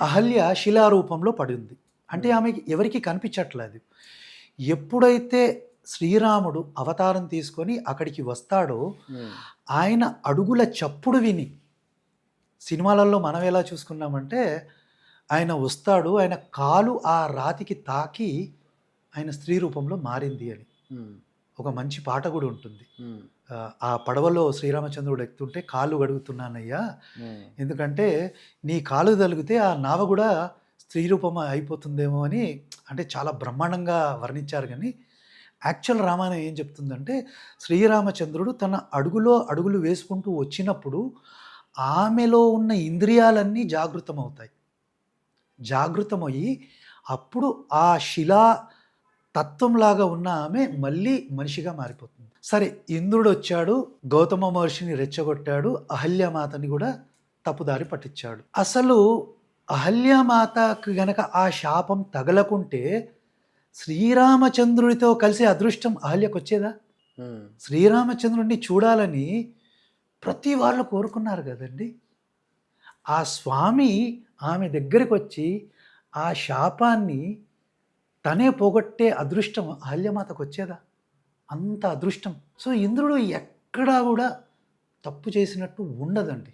అహల్య శిలారూపంలో పడింది. అంటే ఆమెకి ఎవరికి కనిపించట్లేదు. ఎప్పుడైతే శ్రీరాముడు అవతారం తీసుకొని అక్కడికి వస్తాడో ఆయన అడుగుల చప్పుడు విని సినిమాలలో మనం ఎలా చూసుకున్నామంటే ఆయన వస్తాడు ఆయన కాలు ఆ రాతికి తాకి ఆయన స్త్రీ రూపంలో మారింది అని. ఒక మంచి పాట కూడా ఉంటుంది. ఆ, పడవలో శ్రీరామచంద్రుడు ఎక్కుతుంటే కాళ్ళు గడుగుతున్నానయ్యా ఎందుకంటే నీ కాలు తలిగితే ఆ నావ కూడా స్త్రీ రూపం అయిపోతుందేమో అని అంటే చాలా బ్రహ్మాండంగా వర్ణించారు కానీ యాక్చువల్ రామాయణం ఏం చెప్తుందంటే శ్రీరామచంద్రుడు తన అడుగులో అడుగులు వేసుకుంటూ వచ్చినప్పుడు ఆమెలో ఉన్న ఇంద్రియాలన్నీ జాగృతమవుతాయి. జాగృతమయ్యి అప్పుడు ఆ శిలా తత్వంలాగా ఉన్న ఆమె మళ్ళీ మనిషిగా మారిపోతుంది. సరే ఇంద్రుడు వచ్చాడు గౌతమ మహర్షిని రెచ్చగొట్టాడు అహల్యమాతని కూడా తప్పుదారి పట్టించాడు. అసలు అహల్యమాతకు గనక ఆ శాపం తగలకుంటే శ్రీరామచంద్రుడితో కలిసి అదృష్టం అహల్యకు వచ్చేదా శ్రీరామచంద్రుడిని చూడాలని ప్రతి వాళ్ళు కోరుకున్నారు కదండి. ఆ స్వామి ఆమె దగ్గరికి వచ్చి ఆ శాపాన్ని తనే పోగొట్టే అదృష్టం అహల్యమాతకు వచ్చేదా? అంత అదృష్టం. సో ఇంద్రుడు ఎక్కడా కూడా తప్పు చేసినట్టు ఉండదండి.